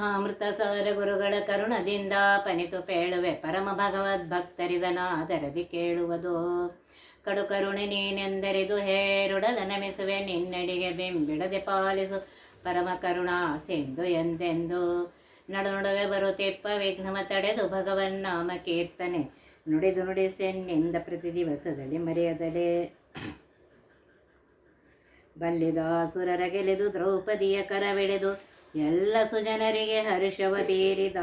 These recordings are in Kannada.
ಕಥಾಮೃತ ಸಾರ ಗುರುಗಳ ಕರುಣದಿಂದ ಪನಿತು ಪೇಳುವೆ ಪರಮ ಭಗವದ್ ಭಕ್ತರಿದನಾದರದಿ ಕೇಳುವುದು. ಕಡು ಕರುಣೆ ನೀನೆಂದರಿದು ಹೇರುಡಲ ನಮಿಸುವೆ ನಿನ್ನಡಿಗೆ ಬಿಂಬಿಡದೆ ಪಾಲಿಸು ಪರಮ ಕರುಣಾ ಸಿಂಧು ಎಂದೆಂದು. ನಡು ನಡುವೆ ಬರುತ್ತಿಪ್ಪ ವಿಘ್ನವ ತಡೆದು ಭಗವನ್ನಾಮ ಕೀರ್ತನೆ. ನುಡಿದು ನುಡಿಸೆನ್ನಿಂದ ಪ್ರತಿ ದಿವಸದಲ್ಲಿ ಮರೆಯದಲೆ. ಬಲ್ಲಿದ ಸುರರ ಗೆಲೆದು ದ್ರೌಪದಿಯ ಕರವೆಳೆದು ಎಲ್ಲ ಸುಜನರಿಗೆ ಹರ್ಷವ ಬೀರಿದ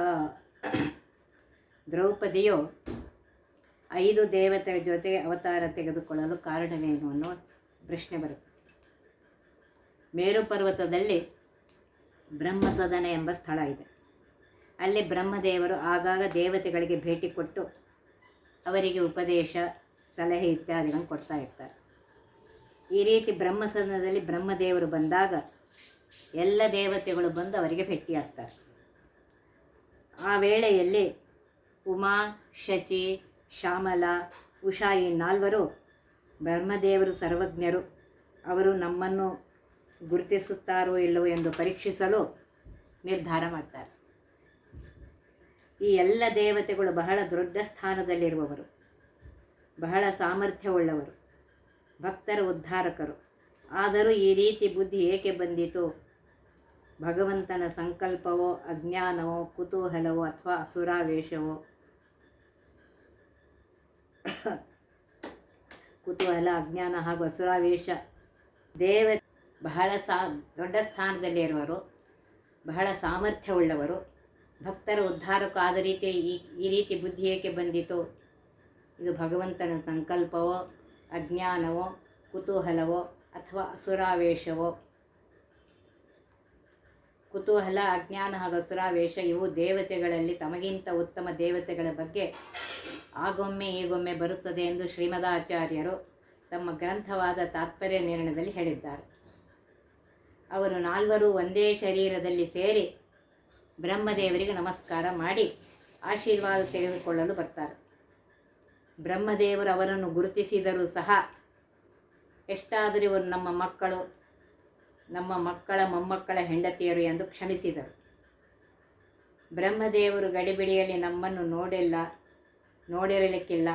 ದ್ರೌಪದಿಯು ಐದು ದೇವತೆ ಜೊತೆಗೆ ಅವತಾರ ತೆಗೆದುಕೊಳ್ಳಲು ಕಾರಣವೇನು ಅನ್ನೋ ಪ್ರಶ್ನೆ ಬರುತ್ತೆ. ಮೇರು ಪರ್ವತದಲ್ಲಿ ಬ್ರಹ್ಮಸದನ ಎಂಬ ಸ್ಥಳ ಇದೆ. ಅಲ್ಲಿ ಬ್ರಹ್ಮದೇವರು ಆಗಾಗ ದೇವತೆಗಳಿಗೆ ಭೇಟಿ ಕೊಟ್ಟು ಅವರಿಗೆ ಉಪದೇಶ, ಸಲಹೆ ಇತ್ಯಾದಿಗಳನ್ನು ಕೊಡ್ತಾ ಇರ್ತಾರೆ. ಈ ರೀತಿ ಬ್ರಹ್ಮಸದನದಲ್ಲಿ ಬ್ರಹ್ಮದೇವರು ಬಂದಾಗ ಎಲ್ಲ ದೇವತೆಗಳು ಬಂದು ಅವರಿಗೆ ಭೇಟಿಯಾಗ್ತಾರೆ ಆ ವೇಳೆಯಲ್ಲಿ ಉಮಾ, ಶಚಿ, ಶ್ಯಾಮಲ, ಉಷಾ ಈ ನಾಲ್ವರು ಬ್ರಹ್ಮದೇವರು ಸರ್ವಜ್ಞರು, ಅವರು ನಮ್ಮನ್ನು ಗುರುತಿಸುತ್ತಾರೋ ಇಲ್ಲವೋ ಎಂದು ಪರೀಕ್ಷಿಸಲು ನಿರ್ಧಾರ ಮಾಡ್ತಾರೆ. ಈ ಎಲ್ಲ ದೇವತೆಗಳು ಬಹಳ ದೊಡ್ಡ ಸ್ಥಾನದಲ್ಲಿರುವವರು, ಬಹಳ ಸಾಮರ್ಥ್ಯವುಳ್ಳವರು, ಭಕ್ತರ ಉದ್ಧಾರಕರು. ಆದರೂ ಈ ರೀತಿ ಬುದ್ಧಿ ಏಕೆ ಬಂದಿತು? ಭಗವಂತನ ಸಂಕಲ್ಪವೋ, ಅಜ್ಞಾನವೋ, ಕುತೂಹಲವೋ ಅಥವಾ ಅಸುರಾವೇಶವೋ? ಕುತೂಹಲ, ಅಜ್ಞಾನ ಹಾಗೂ ಅಸುರಾವೇಶ. ದೇವ ಬಹಳ ಸಾ, ದೊಡ್ಡ ಸ್ಥಾನದಲ್ಲಿ ಇರುವರು ಬಹಳ ಸಾಮರ್ಥ್ಯವುಳ್ಳವರು. ಭಕ್ತರ ಉದ್ಧಾರಕ್ಕೂ ಆದ ರೀತಿ ಈ ಈ ರೀತಿ ಬುದ್ಧಿ ಏಕೆ ಬಂದಿತು? ಇದು ಭಗವಂತನ ಸಂಕಲ್ಪವೋ, ಅಜ್ಞಾನವೋ, ಕುತೂಹಲವೋ ಅಥವಾ ಅಸುರಾವೇಶವೋ? ಕುತೂಹಲ, ಅಜ್ಞಾನ ಹಾಗೂ ಸುರಾವೇಶ ಇವು ದೇವತೆಗಳಲ್ಲಿ ತಮಗಿಂತ ಉತ್ತಮ ದೇವತೆಗಳ ಬಗ್ಗೆ ಆಗೊಮ್ಮೆ ಈಗೊಮ್ಮೆ ಬರುತ್ತದೆ ಎಂದು ಶ್ರೀಮದಾಚಾರ್ಯರು ತಮ್ಮ ಗ್ರಂಥವಾದ ತಾತ್ಪರ್ಯ ನಿರ್ಣಯದಲ್ಲಿ ಹೇಳಿದ್ದಾರೆ. ಅವರು ನಾಲ್ವರು ಒಂದೇ ಶರೀರದಲ್ಲಿ ಸೇರಿ ಬ್ರಹ್ಮದೇವರಿಗೆ ನಮಸ್ಕಾರ ಮಾಡಿ ಆಶೀರ್ವಾದ ತೆಗೆದುಕೊಳ್ಳಲು ಬರ್ತಾರೆ. ಬ್ರಹ್ಮದೇವರು ಅವರನ್ನು ಗುರುತಿಸಿದರೂ ಸಹ ಎಷ್ಟಾದರೂ ಇವರು ನಮ್ಮ ಮಕ್ಕಳು ನಮ್ಮ ಮಕ್ಕಳ ಮೊಮ್ಮಕ್ಕಳ ಹೆಂಡತಿಯರು ಎಂದು ಕ್ಷಮಿಸಿದರು. ಬ್ರಹ್ಮದೇವರು ಗಡಿಬಿಡಿಯಲ್ಲಿ ನಮ್ಮನ್ನು ನೋಡಿಲ್ಲ, ನೋಡಿರಲಿಕ್ಕಿಲ್ಲ.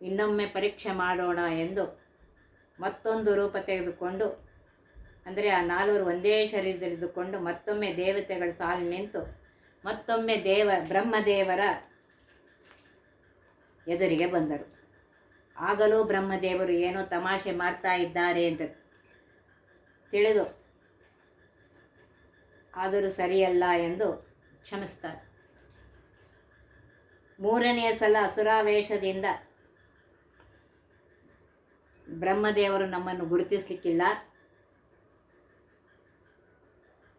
ಇನ್ನೊಮ್ಮೆ ಪರೀಕ್ಷೆ ಮಾಡೋಣ ಎಂದು ಮತ್ತೊಂದು ರೂಪ ತೆಗೆದುಕೊಂಡು, ಅಂದರೆ ಆ ನಾಲ್ವರು ಒಂದೇ ಶರೀರದಲ್ಲಿದ್ದುಕೊಂಡು ಮತ್ತೊಮ್ಮೆ ದೇವತೆಗಳ ಸಾಲು ನಿಂತು ಮತ್ತೊಮ್ಮೆ ದೇವ, ಬ್ರಹ್ಮದೇವರ ಎದುರಿಗೆ ಬಂದರು. ಆಗಲೂ ಬ್ರಹ್ಮದೇವರು ಏನೋ ತಮಾಷೆ ಮಾಡ್ತಾ ಇದ್ದಾರೆ ಅಂತ ತಿಳಿದು ಆದರೂ ಸರಿಯಲ್ಲ ಎಂದು ಕ್ಷಮಿಸ್ತಾರೆ. ಮೂರನೆಯ ಸಲ ಅಸುರಾವೇಶದಿಂದ ಬ್ರಹ್ಮದೇವರು ನಮ್ಮನ್ನು ಗುರುತಿಸ್ಲಿಕ್ಕಿಲ್ಲ.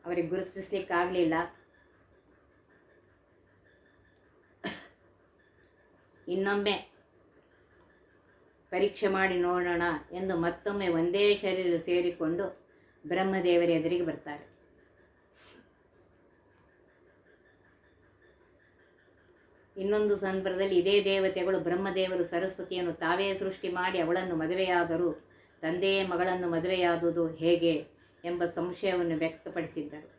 ಅವರಿಗೆ ಗುರುತಿಸ್ಲಿಕ್ಕಾಗಲಿಲ್ಲ. ಇನ್ನೊಮ್ಮೆ ಪರೀಕ್ಷೆ ಮಾಡಿ ನೋಡೋಣ ಎಂದು ಮತ್ತೊಮ್ಮೆ ಒಂದೇ ಶರೀರ ಸೇರಿಕೊಂಡು ಬ್ರಹ್ಮದೇವರ ಎದುರಿಗೆ ಬರ್ತಾರೆ. ಇನ್ನೊಂದು ಸಂದರ್ಭದಲ್ಲಿ ಇದೇ ದೇವತೆಗಳು ಬ್ರಹ್ಮದೇವರು ಸರಸ್ವತಿಯನ್ನು ತಾವೇ ಸೃಷ್ಟಿ ಮಾಡಿ ಅವಳನ್ನು ಮದುವೆಯಾದರು. ತಂದೆಯೇ ಮಗಳನ್ನು ಮದುವೆಯಾದುದು ಹೇಗೆ ಎಂಬ ಸಂಶಯವನ್ನು ವ್ಯಕ್ತಪಡಿಸಿದ್ದರು.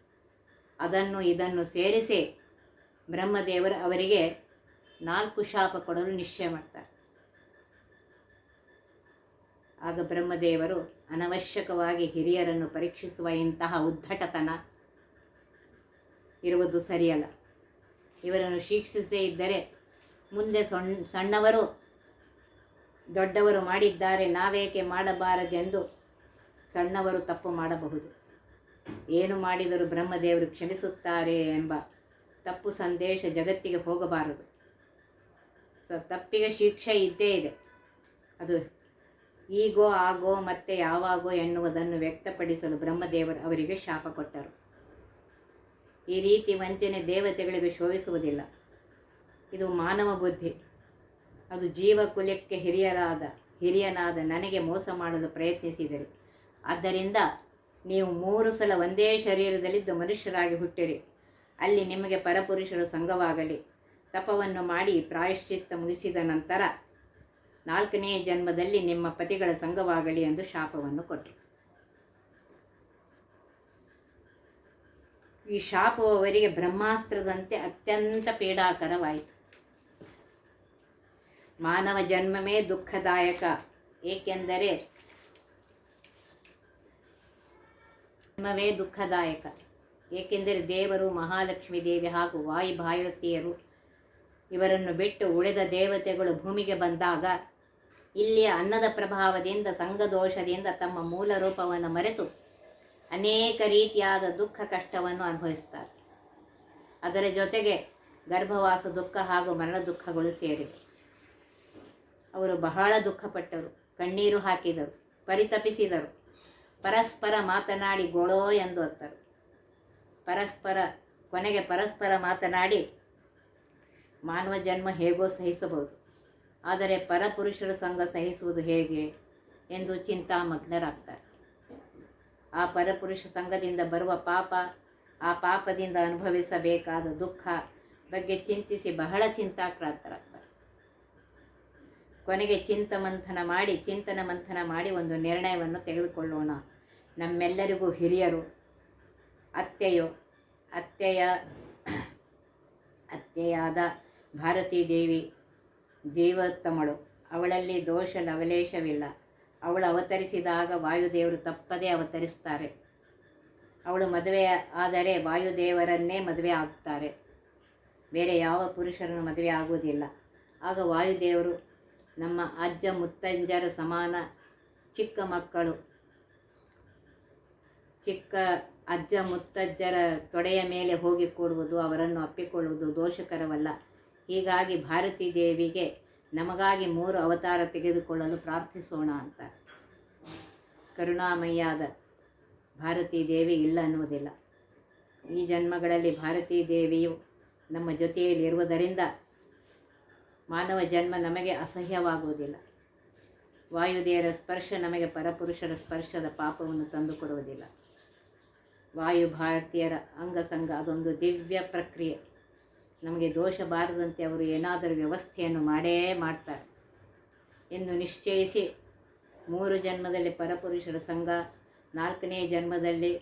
ಅದನ್ನು ಇದನ್ನು ಸೇರಿಸಿ ಬ್ರಹ್ಮದೇವರು ಅವರಿಗೆ ನಾಲ್ಕು ಶಾಪ ಕೊಡಲು ನಿಶ್ಚಯ ಮಾಡ್ತಾರೆ. ಆಗ ಬ್ರಹ್ಮದೇವರು ಅನವಶ್ಯಕವಾಗಿ ಹಿರಿಯರನ್ನು ಪರೀಕ್ಷಿಸುವ ಇಂತಹ ಉದ್ಧಟತನ ಇರುವುದು ಸರಿಯಲ್ಲ. ಇವರನ್ನು ಶಿಕ್ಷಿಸದೇ ಇದ್ದರೆ ಮುಂದೆ ಸಣ್ಣ ಸಣ್ಣವರು ದೊಡ್ಡವರು ಮಾಡಿದ್ದಾರೆ, ನಾವೇಕೆ ಮಾಡಬಾರದೆಂದು ಸಣ್ಣವರು ತಪ್ಪು ಮಾಡಬಹುದು. ಏನು ಮಾಡಿದರೂ ಬ್ರಹ್ಮದೇವರು ಕ್ಷಮಿಸುತ್ತಾರೆ ಎಂಬ ತಪ್ಪು ಸಂದೇಶ ಜಗತ್ತಿಗೆ ಹೋಗಬಾರದು. ಸೊ, ತಪ್ಪಿಗೆ ಶಿಕ್ಷೆ ಇದ್ದೇ ಇದೆ. ಅದು ಈಗೋ, ಆಗೋ ಮತ್ತೆ ಯಾವಾಗೋ ಎನ್ನುವುದನ್ನು ವ್ಯಕ್ತಪಡಿಸಲು ಬ್ರಹ್ಮದೇವರು ಅವರಿಗೆ ಶಾಪ ಕೊಟ್ಟರು. ಈ ರೀತಿ ವಂಚನೆ ದೇವತೆಗಳಿಗೆ ಶೋಭಿಸುವುದಿಲ್ಲ. ಇದು ಮಾನವ ಬುದ್ಧಿ. ಅದು ಜೀವ ಕುಲಕ್ಕೆ ಹಿರಿಯರಾದ, ಹಿರಿಯನಾದ ನನಗೆ ಮೋಸ ಮಾಡಲು ಪ್ರಯತ್ನಿಸಿದರು. ಆದ್ದರಿಂದ ನೀವು ಮೂರು ಸಲ ಒಂದೇ ಶರೀರದಲ್ಲಿದ್ದು ಮನುಷ್ಯರಾಗಿ ಹುಟ್ಟಿರಿ. ಅಲ್ಲಿ ನಿಮಗೆ ಪರಪುರುಷರ ಸಂಘವಾಗಲಿ. ತಪವನ್ನು ಮಾಡಿ ಪ್ರಾಯಶ್ಚಿತ್ತ ಮುಗಿಸಿದ ನಂತರ ನಾಲ್ಕನೇ ಜನ್ಮದಲ್ಲಿ ನಿಮ್ಮ ಪತಿಗಳ ಸಂಘವಾಗಲಿ ಎಂದು ಶಾಪವನ್ನು ಕೊಟ್ಟರು. ಈ ಶಾಪವು ಅವರಿಗೆ ಬ್ರಹ್ಮಾಸ್ತ್ರದಂತೆ ಅತ್ಯಂತ ಪೀಡಾಕರವಾಯಿತು. ಮಾನವ ಜನ್ಮವೇ ದುಃಖದಾಯಕ, ಏಕೆಂದರೆ ಜನ್ಮವೇ ದುಃಖದಾಯಕ, ಏಕೆಂದರೆ ದೇವರು ಮಹಾಲಕ್ಷ್ಮೀ ದೇವಿ ಹಾಗೂ ವಾಯು ಭಾರತೀಯರು ಇವರನ್ನು ಬಿಟ್ಟು ಉಳಿದ ದೇವತೆಗಳು ಭೂಮಿಗೆ ಬಂದಾಗ ಇಲ್ಲಿಯ ಅನ್ನದ ಪ್ರಭಾವದಿಂದ, ಸಂಘದೋಷದಿಂದ ತಮ್ಮ ಮೂಲ ರೂಪವನ್ನು ಮರೆತು ಅನೇಕ ರೀತಿಯಾದ ದುಃಖ ಕಷ್ಟವನ್ನು ಅನುಭವಿಸ್ತಾರೆ. ಅದರ ಜೊತೆಗೆ ಗರ್ಭವಾಸ ದುಃಖ ಹಾಗೂ ಮರಣ ದುಃಖಗಳು ಸೇರಿವೆ. ಅವರು ಬಹಳ ದುಃಖಪಟ್ಟರು, ಕಣ್ಣೀರು ಹಾಕಿದರು, ಪರಿತಪಿಸಿದರು, ಪರಸ್ಪರ ಮಾತನಾಡಿ ಗೋಳೋ ಎಂದು ಅತ್ತರು ಪರಸ್ಪರ ಕೊನೆಗೆ ಪರಸ್ಪರ ಮಾತನಾಡಿ, ಮಾನವ ಜನ್ಮ ಹೇಗೋ ಸಹಿಸಬಹುದು, ಆದರೆ ಪರಪುರುಷರ ಸಂಘ ಸಹಿಸುವುದು ಹೇಗೆ ಎಂದು ಚಿಂತಾಮಗ್ನರಾಗ್ತಾರೆ. ಆ ಪರಪುರುಷ ಸಂಘದಿಂದ ಬರುವ ಪಾಪ, ಆ ಪಾಪದಿಂದ ಅನುಭವಿಸಬೇಕಾದ ದುಃಖ ಬಗ್ಗೆ ಚಿಂತಿಸಿ ಬಹಳ ಚಿಂತಾಕ್ರಾಂತರಾಗ್ತಾರೆ. ಕೊನೆಗೆ ಚಿಂತಮಂಥನ ಮಾಡಿ, ಚಿಂತನ ಮಂಥನ ಮಾಡಿ ಒಂದು ನಿರ್ಣಯವನ್ನು ತೆಗೆದುಕೊಳ್ಳೋಣ. ನಮ್ಮೆಲ್ಲರಿಗೂ ಹಿರಿಯರು, ಅತ್ತೆಯು, ಅತ್ತೆಯ, ಅತ್ತೆಯಾದ ಭಾರತೀ ದೇವಿ ಜೀವೋತ್ತಮಳು. ಅವಳಲ್ಲಿ ದೋಷ ಲವಲೇಶವಿಲ್ಲ. ಅವಳು ಅವತರಿಸಿದಾಗ ವಾಯುದೇವರು ತಪ್ಪದೇ ಅವತರಿಸ್ತಾರೆ. ಅವಳು ಮದುವೆ ಆದರೆ ವಾಯುದೇವರನ್ನೇ ಮದುವೆ ಆಗುತ್ತಾರೆ ಬೇರೆ ಯಾವ ಪುರುಷರನ್ನು ಮದುವೆ ಆಗುವುದಿಲ್ಲ. ಆಗ ವಾಯುದೇವರು ನಮ್ಮ ಅಜ್ಜ ಮುತ್ತಂಜರ ಸಮಾನ ಚಿಕ್ಕ ಮಕ್ಕಳು. ಚಿಕ್ಕ ಅಜ್ಜ ಮುತ್ತಜ್ಜರ ತೊಡೆಯ ಮೇಲೆ ಹೋಗಿ ಕೂಡುವುದು ಅವರನ್ನು ಅಪ್ಪಿಕೊಳ್ಳುವುದು ದೋಷಕರವಲ್ಲ. ಹೀಗಾಗಿ ಭಾರತೀ ದೇವಿಗೆ ನಮಗಾಗಿ ಮೂರು ಅವತಾರ ತೆಗೆದುಕೊಳ್ಳಲು ಪ್ರಾರ್ಥಿಸೋಣ ಅಂತ. ಕರುಣಾಮಯ್ಯಾದ ಭಾರತೀ ದೇವಿ ಇಲ್ಲ ಅನ್ನುವುದಿಲ್ಲ. ಈ ಜನ್ಮಗಳಲ್ಲಿ ಭಾರತೀ ದೇವಿಯು ನಮ್ಮ ಜೊತೆಯಲ್ಲಿ ಇರುವುದರಿಂದ ಮಾನವ ಜನ್ಮ ನಮಗೆ ಅಸಹ್ಯವಾಗುವುದಿಲ್ಲ. ವಾಯುದೇವರ ಸ್ಪರ್ಶ ನಮಗೆ ಪರಪುರುಷರ ಸ್ಪರ್ಶದ ಪಾಪವನ್ನು ತಂದುಕೊಡುವುದಿಲ್ಲ. ವಾಯು ಭಾರತೀಯರ ಅಂಗಸಂಗ ಅದೊಂದು ದಿವ್ಯ ಪ್ರಕ್ರಿಯೆ. ನಮಗೆ ದೋಷ ಬಾರದಂತೆ ಅವರು ಏನಾದರೂ ವ್ಯವಸ್ಥೆಯನ್ನು ಮಾಡೇ ಮಾಡ್ತಾರೆ. ಎಂದು ನಿಶ್ಚಯಿಸಿ ಮೂರು ಜನ್ಮದಲ್ಲಿ ಪರಪುರುಷರ ಸಂಘ, ನಾಲ್ಕನೇ ಜನ್ಮದಲ್ಲಿ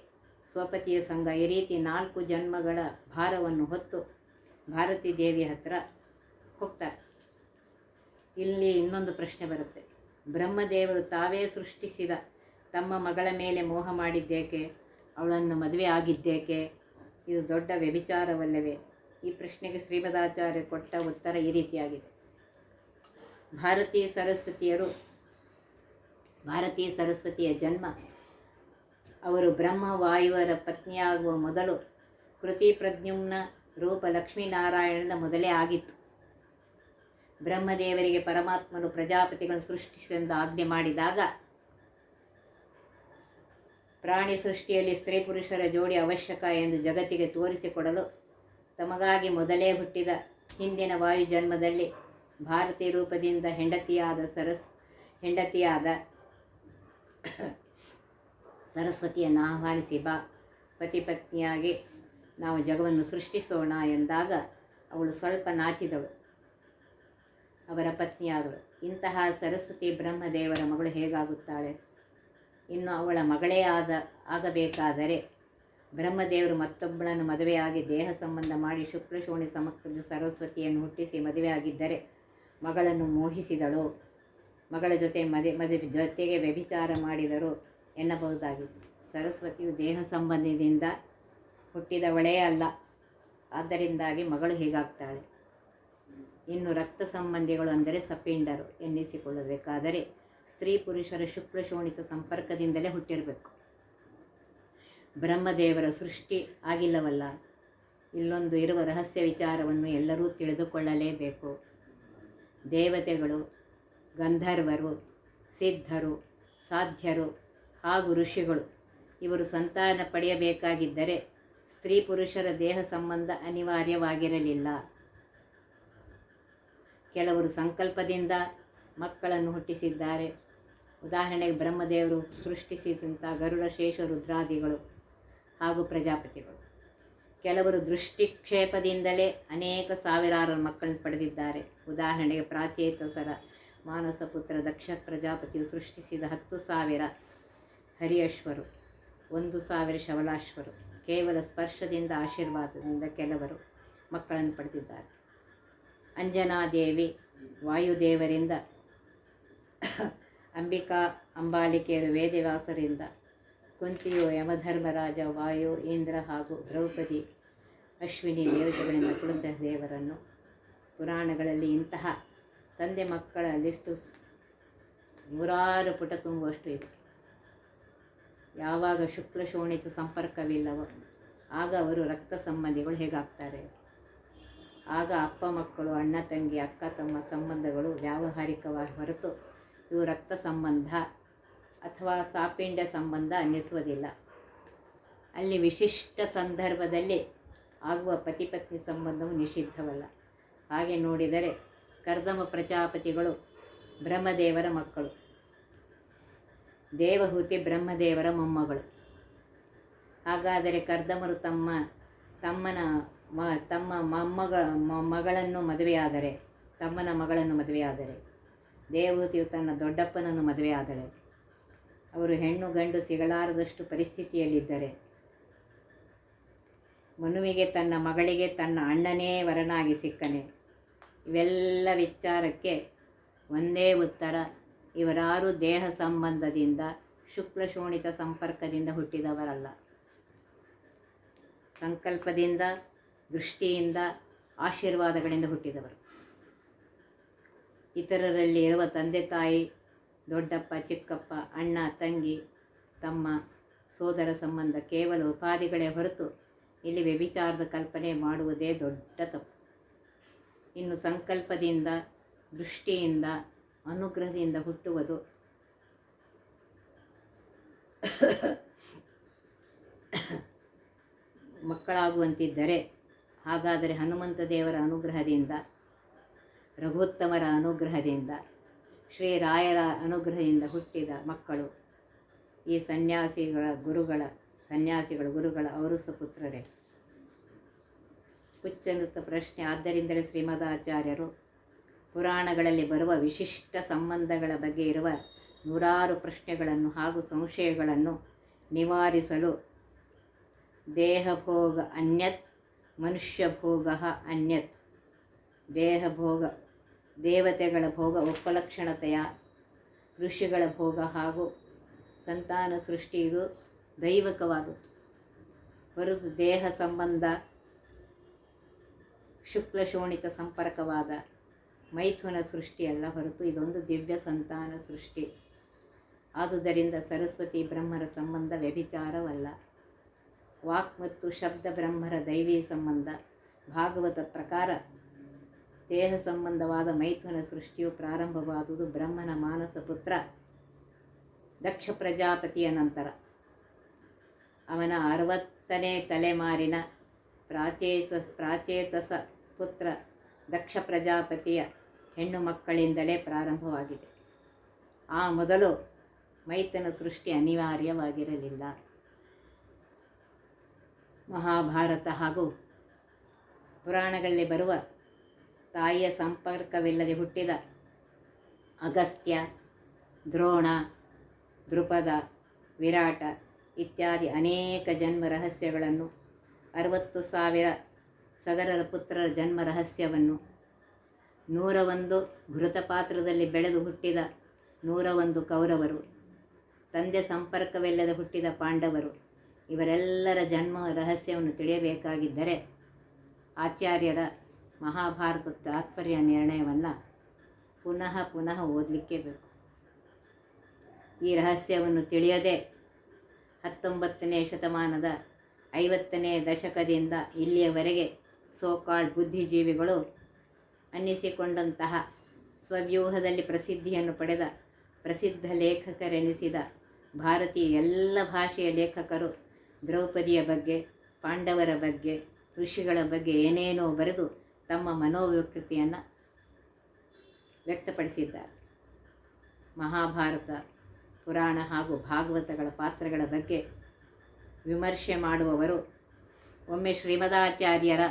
ಸ್ವಪತಿಯ ಸಂಘ, ಈ ರೀತಿ ನಾಲ್ಕು ಜನ್ಮಗಳ ಭಾರವನ್ನು ಹೊತ್ತು ಭಾರತೀ ದೇವಿ ಹತ್ರ ಹೋಗ್ತಾರೆ. ಇಲ್ಲಿ ಇನ್ನೊಂದು ಪ್ರಶ್ನೆ ಬರುತ್ತೆ. ಬ್ರಹ್ಮದೇವರು ತಾವೇ ಸೃಷ್ಟಿಸಿದ ತಮ್ಮ ಮಗಳ ಮೇಲೆ ಮೋಹ ಮಾಡಿದ್ದೇಕೆ, ಅವಳನ್ನು ಮದುವೆ ಆಗಿದ್ದೇಕೆ? ಇದು ದೊಡ್ಡ ವ್ಯಭಿಚಾರವಲ್ಲವೇ? ಈ ಪ್ರಶ್ನೆಗೆ ಶ್ರೀಮದಾಚಾರ್ಯ ಕೊಟ್ಟ ಉತ್ತರ ಈ ರೀತಿಯಾಗಿದೆ. ಭಾರತೀಯ ಸರಸ್ವತಿಯರು, ಭಾರತೀಯ ಸರಸ್ವತಿಯ ಜನ್ಮ, ಅವರು ಬ್ರಹ್ಮ ವಾಯುವರ ಪತ್ನಿಯಾಗುವ ಮೊದಲು ಕೃತಿ ಪ್ರದ್ಯುಮ್ನ ರೂಪ ಲಕ್ಷ್ಮೀನಾರಾಯಣದ ಮೊದಲೇ ಆಗಿತ್ತು. ಬ್ರಹ್ಮದೇವರಿಗೆ ಪರಮಾತ್ಮನು ಪ್ರಜಾಪತಿಗಳನ್ನು ಸೃಷ್ಟಿಸೆಂದು ಆಜ್ಞೆ ಮಾಡಿದಾಗ ಪ್ರಾಣಿ ಸೃಷ್ಟಿಯಲ್ಲಿ ಸ್ತ್ರೀ ಪುರುಷರ ಜೋಡಿ ಅವಶ್ಯಕ ಎಂದು ಜಗತ್ತಿಗೆ ತೋರಿಸಿಕೊಡಲು ತಮಗಾಗಿ ಮೊದಲೇ ಹುಟ್ಟಿದ ಹಿಂದಿನ ವಾಯು ಜನ್ಮದಲ್ಲಿ ಭಾರತೀಯ ರೂಪದಿಂದ ಹೆಂಡತಿಯಾದ ಸರಸ್, ಹೆಂಡತಿಯಾದ ಸರಸ್ವತಿಯನ್ನು ಆಹ್ವಾನಿಸಿ, ಬಾ, ಪತಿ ಪತ್ನಿಯಾಗಿ ನಾವು ಜಗವನ್ನು ಸೃಷ್ಟಿಸೋಣ ಎಂದಾಗ ಅವಳು ಸ್ವಲ್ಪ ನಾಚಿದಳು. ಅವರ ಪತ್ನಿಯಾದಳು. ಇಂತಹ ಸರಸ್ವತಿ ಬ್ರಹ್ಮದೇವರ ಮಗಳು ಹೇಗಾಗುತ್ತಾಳೆ? ಇನ್ನು ಅವಳ ಮಗಳೇ ಆದ, ಆಗಬೇಕಾದರೆ ಬ್ರಹ್ಮದೇವರು ಮತ್ತೊಬ್ಬಳನ್ನು ಮದುವೆಯಾಗಿ ದೇಹ ಸಂಬಂಧ ಮಾಡಿ ಶುಕ್ಲಶೋಣಿ ಸಮಕ್ಷದ ಸರಸ್ವತಿಯನ್ನು ಹುಟ್ಟಿಸಿ ಮದುವೆಯಾಗಿದ್ದರೆ ಮಗಳನ್ನು ಮೋಹಿಸಿದಳು. ಮಗಳ ಜೊತೆ ಮದೆ ಮದುವೆ ಜೊತೆಗೆ ವ್ಯಭಿಚಾರ ಮಾಡಿದರು ಎನ್ನಬಹುದಾಗಿತ್ತು. ಸರಸ್ವತಿಯು ದೇಹ ಸಂಬಂಧದಿಂದ ಹುಟ್ಟಿದವಳೇ ಅಲ್ಲ, ಆದ್ದರಿಂದಾಗಿ ಮಗಳು ಹೀಗಾಗ್ತಾಳೆ. ಇನ್ನು ರಕ್ತ ಸಂಬಂಧಿಗಳು ಅಂದರೆ ಸಪಿಂಡರು ಎನ್ನಿಸಿಕೊಳ್ಳಬೇಕಾದರೆ ಸ್ತ್ರೀ, ಪುರುಷರ ಶುಕ್ರಶೋಣಿತ ಸಂಪರ್ಕದಿಂದಲೇ ಹುಟ್ಟಿರಬೇಕು. ಬ್ರಹ್ಮದೇವರ ಸೃಷ್ಟಿ ಆಗಿಲ್ಲವಲ್ಲ? ಇಲ್ಲೊಂದು ಇರುವ ರಹಸ್ಯ ವಿಚಾರವನ್ನು ಎಲ್ಲರೂ ತಿಳಿದುಕೊಳ್ಳಲೇಬೇಕು. ದೇವತೆಗಳು, ಗಂಧರ್ವರು, ಸಿದ್ಧರು, ಸಾಧ್ಯರು ಹಾಗೂ ಋಷಿಗಳು, ಇವರು ಸಂತಾನ ಪಡೆಯಬೇಕಾಗಿದ್ದರೆ ಸ್ತ್ರೀ ಪುರುಷರ ದೇಹ ಸಂಬಂಧ ಅನಿವಾರ್ಯವಾಗಿರಲಿಲ್ಲ. ಕೆಲವರು ಸಂಕಲ್ಪದಿಂದ ಮಕ್ಕಳನ್ನು ಹುಟ್ಟಿಸಿದ್ದಾರೆ. ಉದಾಹರಣೆಗೆ ಬ್ರಹ್ಮದೇವರು ಸೃಷ್ಟಿಸಿದಂಥ ಗರುಡ ಶೇಷ ರುದ್ರಾದಿಗಳು. ಹಾಗೂ ಪ್ರಜಾಪತಿಗಳು. ಕೆಲವರು ದೃಷ್ಟಿಕ್ಷೇಪದಿಂದಲೇ ಅನೇಕ ಸಾವಿರಾರು ಮಕ್ಕಳನ್ನು ಪಡೆದಿದ್ದಾರೆ. ಉದಾಹರಣೆಗೆ ಪ್ರಾಚೇತಸರ ಮಾನಸ ಪುತ್ರ ದಕ್ಷ ಪ್ರಜಾಪತಿಯು ಸೃಷ್ಟಿಸಿದ ಹತ್ತು ಸಾವಿರ ಹರಿಯಶ್ವರು, ಒಂದು ಸಾವಿರ ಶವಲಾಶ್ವರು, ಕೇವಲ ಸ್ಪರ್ಶದಿಂದ ಆಶೀರ್ವಾದದಿಂದ ಕೆಲವರು ಮಕ್ಕಳನ್ನು ಪಡೆದಿದ್ದಾರೆ. ಅಂಜನಾದೇವಿ ವಾಯುದೇವರಿಂದ, ಅಂಬಿಕಾ ಅಂಬಾಲಿಕೆಯರು ವೇದವ್ಯಾಸರಿಂದ ಕುಂತಿಯು ಯಮಧರ್ಮರಾಜ, ವಾಯು, ಇಂದ್ರ ಹಾಗೂ ದ್ರೌಪದಿ, ಅಶ್ವಿನಿ ದೇವತೆಗಳಿಂದ ತುಳಸ ದೇವರನ್ನು. ಪುರಾಣಗಳಲ್ಲಿ ಇಂತಹ ತಂದೆ ಮಕ್ಕಳ ಲಿಸ್ಟು ನೂರಾರು ಪುಟ ತುಂಬುವಷ್ಟು ಇದೆ. ಯಾವಾಗ ಶುಕ್ಲ ಶೋಣಿತ ಸಂಪರ್ಕವಿಲ್ಲವೋ ಆಗ ಅವರು ರಕ್ತ ಸಂಬಂಧಿಗಳು ಹೇಗಾಗ್ತಾರೆ? ಆಗ ಅಪ್ಪ ಮಕ್ಕಳು, ಅಣ್ಣ ತಂಗಿ, ಅಕ್ಕ ತಮ್ಮ ಸಂಬಂಧಗಳು ವ್ಯಾವಹಾರಿಕವಾಗಿ ಹೊರತು ಇವು ರಕ್ತ ಸಂಬಂಧ ಅಥವಾ ಸಾಪಿಂಡ ಸಂಬಂಧ ಅನ್ನಿಸುವುದಿಲ್ಲ. ಅಲ್ಲಿ ವಿಶಿಷ್ಟ ಸಂದರ್ಭದಲ್ಲಿ ಆಗುವ ಪತಿಪತ್ನಿ ಸಂಬಂಧವು ನಿಷಿದ್ಧವಲ್ಲ. ಹಾಗೆ ನೋಡಿದರೆ ಕರ್ದಮ ಪ್ರಜಾಪತಿಗಳು ಬ್ರಹ್ಮದೇವರ ಮಕ್ಕಳು. ದೇವಹೂತಿ ಬ್ರಹ್ಮದೇವರ ಮೊಮ್ಮಗಳು. ಹಾಗಾದರೆ ಕರ್ದಮರು ತಮ್ಮ ತಮ್ಮನ ಮ ತಮ್ಮ ಮೊಮ್ಮಗ ಮಗಳನ್ನು ಮದುವೆಯಾದರೆ, ತಮ್ಮನ ಮಗಳನ್ನು ಮದುವೆಯಾದರೆ, ದೇವಹೂತಿಯು ತನ್ನ ದೊಡ್ಡಪ್ಪನನ್ನು ಮದುವೆಯಾದಳೆ ಅವರು ಹೆಣ್ಣು ಗಂಡು ಸಿಗಲಾರದಷ್ಟು ಪರಿಸ್ಥಿತಿಯಲ್ಲಿದ್ದರೆ ಮನುವಿಗೆ ತನ್ನ ಮಗಳಿಗೆ ತನ್ನ ಅಣ್ಣನೇ ವರನಾಗಿ ಸಿಕ್ಕನೆ. ಇವೆಲ್ಲ ವಿಚಾರಕ್ಕೆ ಒಂದೇ ಉತ್ತರ, ಇವರಾರು ದೇಹ ಸಂಬಂಧದಿಂದ ಶುಕ್ಲ ಶೋಣಿತ ಸಂಪರ್ಕದಿಂದ ಹುಟ್ಟಿದವರಲ್ಲ. ಸಂಕಲ್ಪದಿಂದ, ದೃಷ್ಟಿಯಿಂದ, ಆಶೀರ್ವಾದಗಳಿಂದ ಹುಟ್ಟಿದವರು. ಇತರರಲ್ಲಿ ಇರುವ ತಂದೆ ತಾಯಿ ದೊಡ್ಡಪ್ಪ, ಚಿಕ್ಕಪ್ಪ, ಅಣ್ಣ, ತಂಗಿ, ತಮ್ಮ ಸೋದರ ಸಂಬಂಧ ಕೇವಲ ಉಪಾಧಿಗಳೇ ಹೊರತು ಇಲ್ಲಿ ವ್ಯಭಿಚಾರದ ಕಲ್ಪನೆ ಮಾಡುವುದೇ ದೊಡ್ಡ ತಪ್ಪು. ಇನ್ನು ಸಂಕಲ್ಪದಿಂದ, ದೃಷ್ಟಿಯಿಂದ, ಅನುಗ್ರಹದಿಂದ ಹುಟ್ಟುವುದು ಮಕ್ಕಳಾಗುವಂತಿದ್ದರೆ, ಹಾಗಾದರೆ ಹನುಮಂತ ದೇವರ ಅನುಗ್ರಹದಿಂದ, ರಘುತ್ತಮರ ಅನುಗ್ರಹದಿಂದ ಶ್ರೀರಾಯರ ಅನುಗ್ರಹದಿಂದ ಹುಟ್ಟಿದ ಮಕ್ಕಳು, ಈ ಸನ್ಯಾಸಿಗಳ ಗುರುಗಳ ಸನ್ಯಾಸಿಗಳ ಗುರುಗಳ ಅವರು ಸುಪುತ್ರರೇ ಹುಚ್ಚನುತ್ತ ಪ್ರಶ್ನೆ, ಆದ್ದರಿಂದಲೇ ಶ್ರೀಮದಾಚಾರ್ಯರು, ಪುರಾಣಗಳಲ್ಲಿ ಬರುವ ವಿಶಿಷ್ಟ ಸಂಬಂಧಗಳ ಬಗ್ಗೆ ಇರುವ ನೂರಾರು ಪ್ರಶ್ನೆಗಳನ್ನು ಹಾಗೂ ಸಂಶಯಗಳನ್ನು ನಿವಾರಿಸಲು ದೇಹಭೋಗ ಅನ್ಯತ್ ಮನುಷ್ಯಭೋಗ ಅನ್ಯತ್. ದೇಹಭೋಗ ದೇವತೆಗಳ ಭೋಗ, ಉಪಲಕ್ಷಣತೆಯ ಋಷಿಗಳ ಭೋಗ ಹಾಗೂ ಸಂತಾನ ಸೃಷ್ಟಿ ಇದು ದೈವಕವಾದದ್ದು. ಹೊರತು ದೇಹ ಸಂಬಂಧ ಶುಕ್ಲ ಶೋಣಿತ ಸಂಪರ್ಕವಾದ ಮೈಥುನ ಸೃಷ್ಟಿಯಲ್ಲ ಹೊರತು ಇದೊಂದು ದಿವ್ಯ ಸಂತಾನ ಸೃಷ್ಟಿ. ಆದುದರಿಂದ ಸರಸ್ವತಿ ಬ್ರಹ್ಮರ ಸಂಬಂಧ ವ್ಯಭಿಚಾರವಲ್ಲ. ವಾಕ್ ಮತ್ತು ಶಬ್ದ ಬ್ರಹ್ಮರ ದೈವಿ ಸಂಬಂಧ ಭಾಗವತ ಪ್ರಕಾರ ದೇಹ ಸಂಬಂಧವಾದ ಮೈಥುನ ಸೃಷ್ಟಿಯು ಪ್ರಾರಂಭವಾದುದು ಬ್ರಹ್ಮನ ಮಾನಸ ಪುತ್ರ ದಕ್ಷ ಪ್ರಜಾಪತಿಯ ನಂತರ. ಅವನ ಅರವತ್ತನೇ ತಲೆಮಾರಿನ ಪ್ರಾಚೇತ, ಪ್ರಾಚೇತಸ ಪುತ್ರ ದಕ್ಷ ಪ್ರಜಾಪತಿಯ ಹೆಣ್ಣು ಮಕ್ಕಳಿಂದಲೇ ಪ್ರಾರಂಭವಾಗಿದೆ. ಆ ಮೊದಲು ಮೈತನ ಸೃಷ್ಟಿ ಅನಿವಾರ್ಯವಾಗಿರಲಿಲ್ಲ. ಮಹಾಭಾರತ ಹಾಗೂ ಪುರಾಣಗಳಲ್ಲಿ ಬರುವ ತಾಯಿಯ ಸಂಪರ್ಕವಿಲ್ಲದೆ ಹುಟ್ಟಿದ ಅಗಸ್ತ್ಯ, ದ್ರೋಣ ದೃಪದ ವಿರಾಟ ಇತ್ಯಾದಿ ಅನೇಕ ಜನ್ಮ ರಹಸ್ಯಗಳನ್ನು, ಅರವತ್ತು ಸಾವಿರ ಸಗರರ ಪುತ್ರರ ಜನ್ಮ ರಹಸ್ಯವನ್ನು ನೂರ ಒಂದು ಘೃತಪಾತ್ರದಲ್ಲಿ ಬೆಳೆದು ಹುಟ್ಟಿದ ನೂರ ಒಂದು ಕೌರವರು, ತಂದೆ ಸಂಪರ್ಕವಿಲ್ಲದೆ ಹುಟ್ಟಿದ ಪಾಂಡವರು, ಇವರೆಲ್ಲರ ಜನ್ಮ ರಹಸ್ಯವನ್ನು ತಿಳಿಯಬೇಕಾಗಿದ್ದರೆ ಆಚಾರ್ಯರ ಮಹಾಭಾರತ ತಾತ್ಪರ್ಯ ನಿರ್ಣಯವನ್ನು ಪುನಃ ಪುನಃ ಓದಲಿಕ್ಕೆ ಬೇಕು. ಈ ರಹಸ್ಯವನ್ನು ತಿಳಿಯದೆ ಹತ್ತೊಂಬತ್ತನೇ ಶತಮಾನದ ಐವತ್ತನೇ ದಶಕದಿಂದ ಇಲ್ಲಿಯವರೆಗೆ ಸೋಕಾಳ್ ಬುದ್ಧಿಜೀವಿಗಳು ಅನ್ನಿಸಿಕೊಂಡಂತಹ ಸ್ವವ್ಯೂಹದಲ್ಲಿ ಪ್ರಸಿದ್ಧಿಯನ್ನು ಪಡೆದ ಪ್ರಸಿದ್ಧ ಲೇಖಕರೆನಿಸಿದ ಭಾರತೀಯ ಎಲ್ಲ ಭಾಷೆಯ ಲೇಖಕರು ದ್ರೌಪದಿಯ ಬಗ್ಗೆ, ಪಾಂಡವರ ಬಗ್ಗೆ, ಋಷಿಗಳ ಬಗ್ಗೆ ಏನೇನೋ ಬರೆದು ತಮ್ಮ ಮನೋವಿಕೃತಿಯನ್ನು ವ್ಯಕ್ತಪಡಿಸಿದ್ದಾರೆ. ಮಹಾಭಾರತ, ಪುರಾಣ ಹಾಗೂ ಭಾಗವತಗಳ ಪಾತ್ರಗಳ ಬಗ್ಗೆ ವಿಮರ್ಶೆ ಮಾಡುವವರು ಒಮ್ಮೆ ಶ್ರೀಮದಾಚಾರ್ಯರ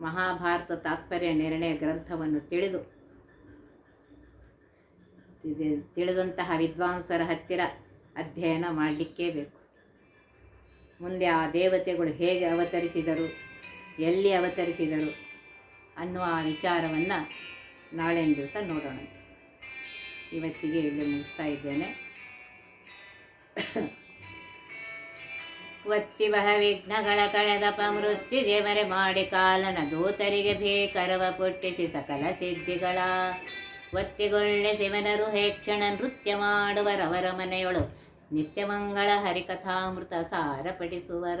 ಮಹಾಭಾರತ ತಾತ್ಪರ್ಯ ನಿರ್ಣಯ ಗ್ರಂಥವನ್ನು ತಿಳಿದು, ತಿಳಿದಂತಹ ವಿದ್ವಾಂಸರ ಹತ್ತಿರ ಅಧ್ಯಯನ ಮಾಡಲಿಕ್ಕೇ ಬೇಕು. ಮುಂದೆ ಆ ದೇವತೆಗಳು ಹೇಗೆ ಅವತರಿಸಿದರು, ಎಲ್ಲಿ ಅವತರಿಸಿದರು ಅನ್ನುವ ಆ ವಿಚಾರವನ್ನು ನಾಳಿನ ದಿವಸ ನೋಡೋಣ. ಇವತ್ತಿಗೆ ಇಲ್ಲಿ ಮುಗಿಸ್ತಾ ಇದ್ದೇನೆ. ಒತ್ತಿ ಬಹ ವಿಘ್ನಗಳ ಕಳೆದಪ ಮೃತ್ಯು ದೇವರೆ ಮಾಡಿ ಕಾಲನ ದೂತರಿಗೆ ಭೀಕರವ ಪುಟ್ಟಿಸಿ ಸಕಲ ಸಿದ್ಧಿಗಳ. ಒತ್ತಿಗೊಳ್ಳೆ ಶಿವನರು ಹೇಕ್ಷಣ ನೃತ್ಯ ಮಾಡುವರವರ ಮನೆಯೊಳು ನಿತ್ಯಮಂಗಳ ಹರಿಕಥಾಮೃತ ಸಾರ ಪಠಿಸುವರ